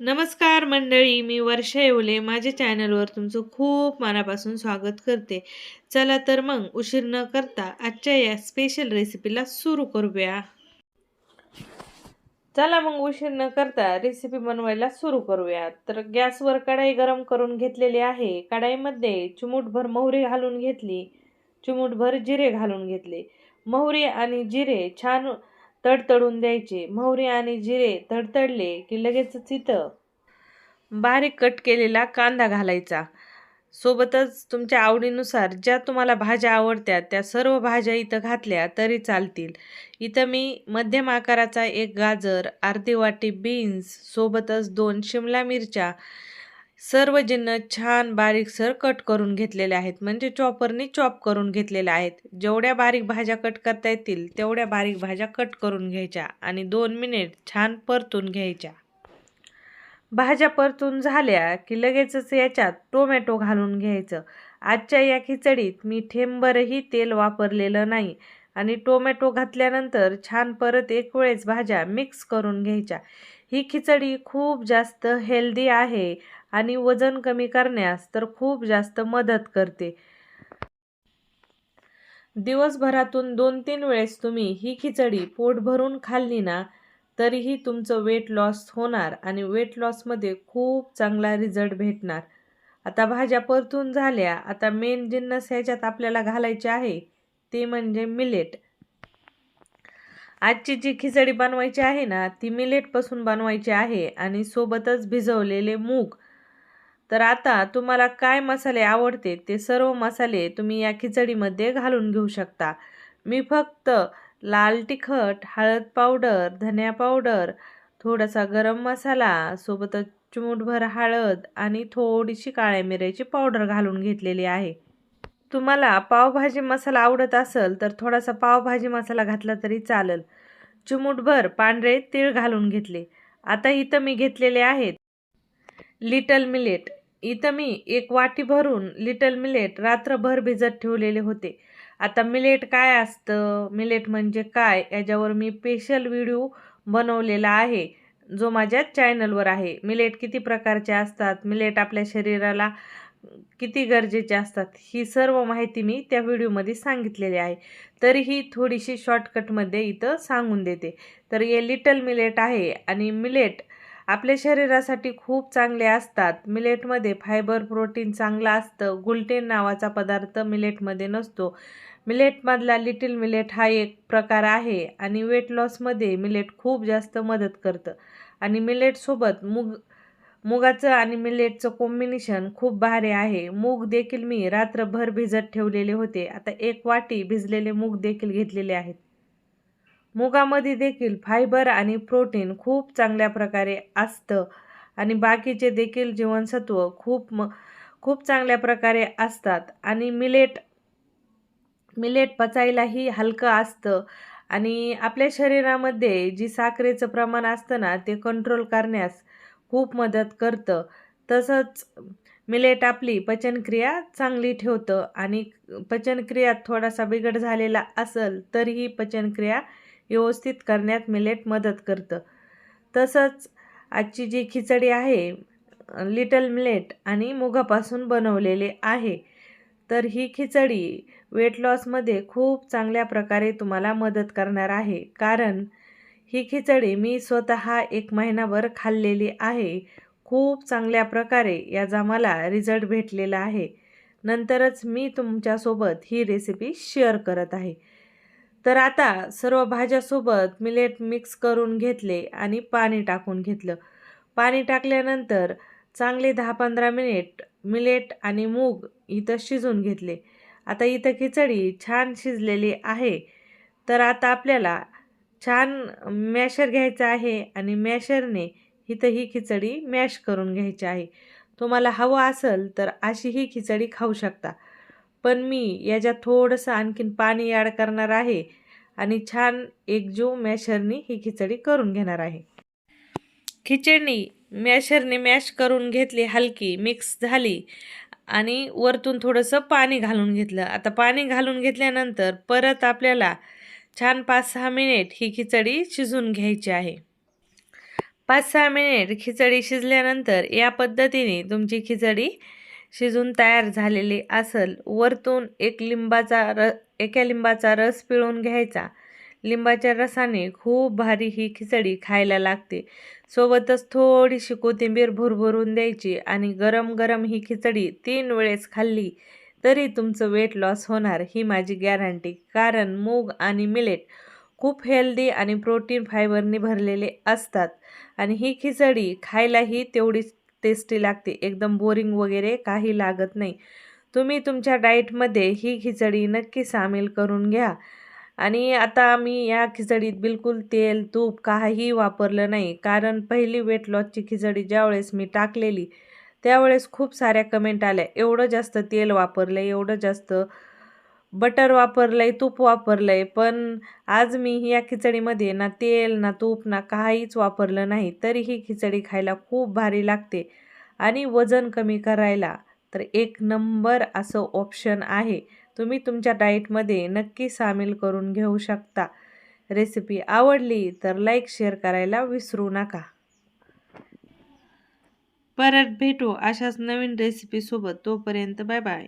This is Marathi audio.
नमस्कार मंडळी मी वर्षा येवले. माझ्या चॅनलवर तुमचं खूप मनापासून स्वागत करते. चला तर मग उशीर न करता आजच्या या स्पेशल रेसिपीला सुरू करूया. चला मग उशीर न करता रेसिपी बनवायला सुरू करूया. तर गॅसवर कढाई गरम करून घेतलेली आहे. कढाईमध्ये चिमूटभर मोहरी घालून घेतली. चिमूटभर जिरे घालून घेतले. मोहरी आणि जिरे छान तडतडून द्यायचे. मोहरी आणि जिरे तडतडले की लगेचच इथं बारीक कट केलेला कांदा घालायचा. सोबतच तुमच्या आवडीनुसार ज्या तुम्हाला भाज्या आवडत्या त्या सर्व भाज्या इथं घातल्या तरी चालतील. इथं मी मध्यम आकाराचा एक गाजर अर्धी वाटी बीन्स सोबतच दोन शिमला मिरच्या सर्व जिन्न छान बारीकसर कट करून घेतलेले आहेत. म्हणजे चॉपरनी चॉप करून घेतलेल्या आहेत. जेवढ्या बारीक भाज्या कट करता येतील तेवढ्या बारीक भाज्या कट करून घ्यायच्या आणि दोन मिनिट छान परतून घ्यायच्या. भाज्या परतून झाल्या की लगेचच याच्यात टोमॅटो घालून घ्यायचं. आजच्या या खिचडीत मी ठेंबरही तेल वापरलेलं नाही आणि टोमॅटो घातल्यानंतर छान परत एक वेळेस भाज्या मिक्स करून घ्यायच्या. ही खिचडी खूप जास्त हेल्दी आहे आणि वजन कमी करण्यास तर खूप जास्त मदत करते. दिवसभरातून दोन तीन वेळेस तुम्ही ही खिचडी पोट भरून खाल्ली ना तरीही तुमचं वेट लॉस होणार आणि वेट लॉसमध्ये खूप चांगला रिझल्ट भेटणार. आता भाज्या परतून झाल्या आता मेन जिन्नस ह्याच्यात आपल्याला घालायचे आहे ते म्हणजे मिलेट आजची जी खिचडी बनवायची आहे ना ती मिलेटपासून बनवायची आहे आणि सोबतच भिजवलेले मूग. तर आता तुम्हाला काय मसाले आवडते? ते सर्व मसाले तुम्ही या खिचडीमध्ये घालून घेऊ शकता. मी फक्त लाल तिखट हळद पावडर धनिया पावडर थोडासा गरम मसाला सोबतच चिमूटभर हळद आणि थोडीशी काळ्या मिऱ्याची पावडर घालून घेतलेली आहे. तुम्हाला पावभाजी मसाला आवडत असेल तर थोडासा पावभाजी मसाला घातला तरी चालेल. चिमूटभर पांढरे तीळ घालून घेतले. आता इथं मी घेतलेले आहेत लिटल मिलेट. इथं मी एक वाटी भरून लिटल मिलेट रात्रभर भिजत ठेवलेले होते. आता मिलेट काय असतं? मिलेट म्हणजे काय? याच्यावर मी स्पेशल व्हिडिओ बनवलेला आहे जो माझ्या चॅनलवर आहे. मिलेट किती प्रकारचे असतात? मिलेट आपल्या शरीराला किती गरजेचे असतात? ही सर्व माहिती मी त्या व्हिडिओमध्ये सांगितलेली आहे. तरीही थोडीशी शॉर्टकटमध्ये इथं सांगून देते. तर हे लिटल मिलेट आहे आणि मिलेट आपल्या शरीरासाठी खूप चांगले असतात. मिलेटमध्ये फायबर प्रोटीन चांगलं असतं. गुलटेन नावाचा पदार्थ मिलेटमध्ये नसतो. मिलेटमधला लिटिल मिलेट हा एक प्रकार आहे आणि वेट लॉसमध्ये मिलेट खूप जास्त मदत करतं. आणि मिलेटसोबत मुग मुगाचं आणि मिलेटचं कॉम्बिनेशन खूप भारी आहे. मूग देखील मी रात्रभर भिजत ठेवलेले होते. आता एक वाटी भिजलेले मूग देखील घेतलेले आहेत. मुगामध्ये देखील फायबर आणि प्रोटीन खूप चांगल्या प्रकारे असतं. आणि बाकीचे देखील जीवनसत्व खूप म खूप चांगल्या प्रकारे असतात. आणि मिलेट मिलेट पचायलाही हलकं असतं. आणि आपल्या शरीरामध्ये जी साखरेचं प्रमाण असतं ना ते कंट्रोल करण्यास खूप मदत करतं. तसंच मिलेट आपली पचनक्रिया चांगली ठेवतं. आणि पचनक्रियात थोडासा बिघड झालेला असेल तरीही पचनक्रिया व्यवस्थित करण्यात मिलेट मदत करतं. तसंच आजची जी खिचडी आहे लिटल मिलेट आणि मुगापासून बनवलेले आहे तर ही खिचडी वेट लॉसमध्ये खूप चांगल्या प्रकारे तुम्हाला मदत करणार आहे. कारण ही खिचडी मी स्वतः एक महिनाभर खाल्लेली आहे. खूप चांगल्या प्रकारे याचा मला रिझल्ट भेटलेला आहे. नंतरच मी तुमच्यासोबत ही रेसिपी शेअर करत आहे. तर आता सर्व भाज्यासोबत मिलेट मिक्स करून घेतले आणि पाणी टाकून घेतलं. पाणी टाकल्यानंतर चांगले दहा पंधरा मिनिट मिलेट आणि मूग इथं शिजून घेतले. आता इथं खिचडी छान शिजलेली आहे. तर आता आपल्याला छान मॅशर घ्यायचं आहे आणि मॅशरने इथं ही खिचडी मॅश करून घ्यायची आहे. तुम्हाला हवं असेल तर अशी ही खिचडी खाऊ शकता. पण मी याच्यात थोडंसं आणखीन पाणी ॲड करणार आहे आणि छान एकजीव मॅशरनी ही खिचडी करून घेणार आहे. खिचडी मॅशरने मॅश करून घेतली हलकी मिक्स झाली आणि वरतून थोडंसं पाणी घालून घेतलं. आता पाणी घालून घेतल्यानंतर परत आपल्याला छान पाच सहा मिनिट ही खिचडी शिजून घ्यायची आहे. पाच सहा मिनिट खिचडी शिजल्यानंतर या पद्धतीने तुमची खिचडी शिजून तयार झालेले असेल वरतून एक लिंबाचा र एका लिंबाचा रस पिळून घ्यायचा. लिंबाच्या रसाने खूप भारी ही खिचडी खायला लागते. सोबतच थोडीशी कोथिंबीर भुरभुरून द्यायची आणि गरम गरम ही खिचडी तीन वेळेस खाल्ली तरी तुमचं वेट लॉस होणार ही माझी गॅरंटी कारण मूग आणि मिलेट खूप हेल्दी आणि प्रोटीन फायबरने भरलेले असतात आणि ही खिचडी खायलाही तेवढीच टेस्टी लागते एकदम बोरिंग वगैरे काही लागत नाही. तुम्ही तुमच्या डाईटमध्ये ही खिचडी नक्की सामील करून घ्या. आणि आता मी या खिचडीत बिलकुल तेल तूप काही वापरलं नाही कारण पहिली वेट लॉसची खिचडी ज्यावेळेस मी टाकलेली त्यावेळेस खूप साऱ्या कमेंट आल्या एवढं जास्त तेल वापरलं एवढं जास्त बटर वापरलं आहे तूप वापरलं आहे पण आज मी या खिचडीमध्ये ना तेल ना तूप ना काहीच वापरलं नाही तरी ही खिचडी खायला खूप भारी लागते आणि वजन कमी करायला तर एक नंबर असं ऑप्शन आहे. तुम्ही तुमच्या डाएटमध्ये नक्की सामील करून घेऊ शकता. रेसिपी आवडली तर लाईक शेअर करायला विसरू नका. परत भेटू अशाच नवीन रेसिपीसोबत तोपर्यंत बाय बाय